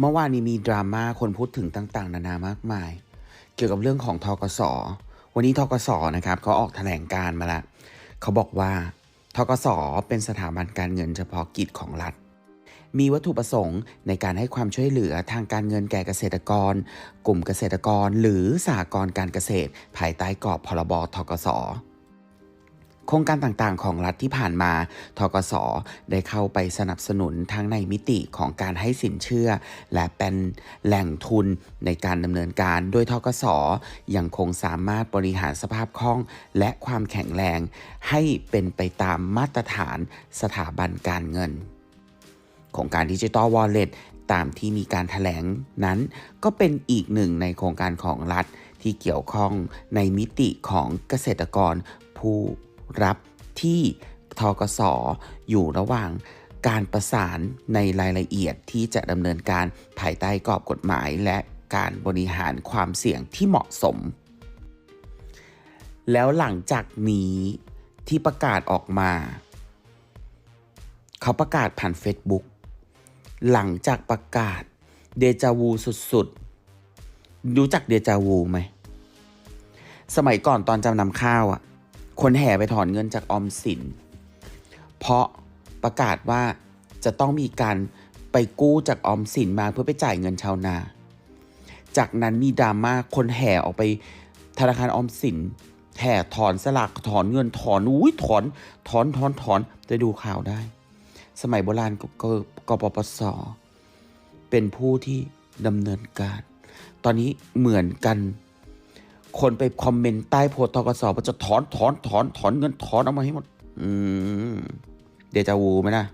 เมื่อวานนี้มีดราม่าคนพูดถึงต่าง ๆ นานามากมาย เกี่ยวกับเรื่องของทกส วันนี้ทกสนะครับเขาออกแถลงการมาล้วเขาบอกว่าทกสเป็นสถาบันการเงินเฉพาะกิจของรัฐ มีวัตถุประสงค์ในการให้ความช่วยเหลือทางการเงินแก่เกษตรกร กลุ่มเกษตรกร หรือสหกรณ์การเกษตร ภายใต้กรอบพรบทกส โครงการต่างๆ ของรัฐที่ผ่านมาทกสได้เข้าไปสนับสนุนทั้งในมิติของการให้สินเชื่อ และเป็นแหล่งทุนในการดำเนินการ โดยทกสยังคงสามารถบริหารสภาพคล่อง และความแข็งแรง ให้เป็นไปตามมาตรฐานสถาบันการเงินโครงการดิจิ t a ลวอลเล็ตตามที่มีการถแถลงนั้น ก็เป็นอีกหนึ่งในโครงการของรัฐที่เกี่ยวข้องในมิติของเกษตรกรผู้ รับที่ทกสอยู่ระหว่างการประสานในรายละเอียดที่จะดำเนินการภายใต้กรอบกฎหมาย และการบริหารความเสี่ยงที่เหมาะสม แล้วหลังจากนี้ที่ประกาศออกมา เขาประกาศผ่าน Facebook หลังจากประกาศเดจาวูสุดๆ รู้จักเดจาวูไหม สมัยก่อนตอนจำนำข้าวอะ คนแห่ไปถอนเงินจากออมสิน เพราะประกาศว่าจะต้องมีการไปกู้จากออมสินมาเพื่อไปจ่ายเงินชาวนา จากนั้นมีดราม่าคนแห่ออกไปธนาคารออมสินแห่ถอนสลากถอนเงินถอนอุ้ยถอนถอนถอนถอนจะดูข่าวได้ สมัยโบราณกกกปปสเป็นผู้ที่ดำเนินการ ตอนนี้เหมือนกัน คนไปคอมเมนต์ใต้โพสต์ทกสว่าจะถอนถอนถอนถอนเงินถอนเอามาให้หมด อืมเดจาวูไหมนะ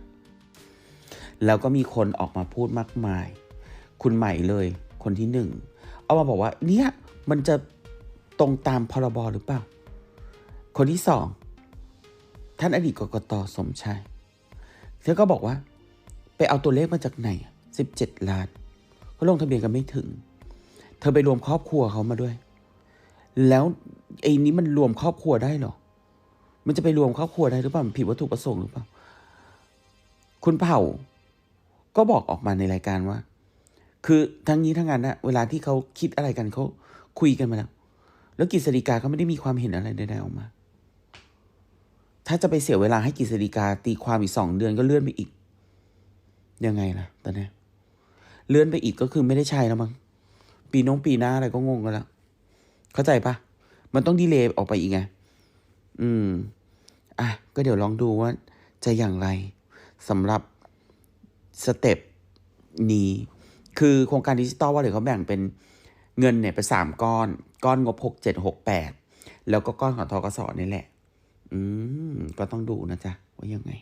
แล้วก็มีคนออกมาพูดมากมาย คุณใหม่เลย คนที่หนึ่งเอามาบอกว่า เนี่ยมันจะตรงตามพรบหรือเปล่า คนที่สองท่านอดีตกกตสมชายเธอก็บอกว่า ไปเอาตัวเลขมาจากไหนสิบเจ็ดล้านเขาลงทะเบียนกันไม่ถึง เธอไปรวมครอบครัวเขามาด้วย แล้วไอ้นี้มันรวมครอบครัวได้เหรอ มันจะไปรวมครอบครัวได้หรือเปล่า มันผิดวัตถุประสงค์หรือเปล่า คุณเผ่า ก็บอกออกมาในรายการว่า คือทั้งนี้ทั้งนั้นนะเวลาที่เขาคิดอะไรกันเขาคุยกันมาแล้ว แล้วกฤษฎีกาเขาไม่ได้มีความเห็นอะไรใดๆออกมา ถ้าจะไปเสียเวลาให้กฤษฎีกาตีความอีกสองเดือนก็เลื่อนไปอีก ยังไงล่ะตอนนี้เลื่อนไปอีกก็คือไม่ได้ใช่แล้วมั้ง ปีน้องปีหน้าอะไรก็งงกันแล้ว เข้าใจปะมันต้องดีเลย์ออกไปอีกไง อืม อะ ก็เดี๋ยวลองดูว่าจะอย่างไรสำหรับสเต็ปนี้คือโครงการดิจิตอลว่าเดี๋ยวเขาแบ่งเป็นเงินเนี่ยเป็นสามก้อน ก้อนงบหกเจ็ดหกแปดแล้วก็ก้อนของทกสนี่แหละ อืม ก็ต้องดูนะจ๊ะ ว่ายังไง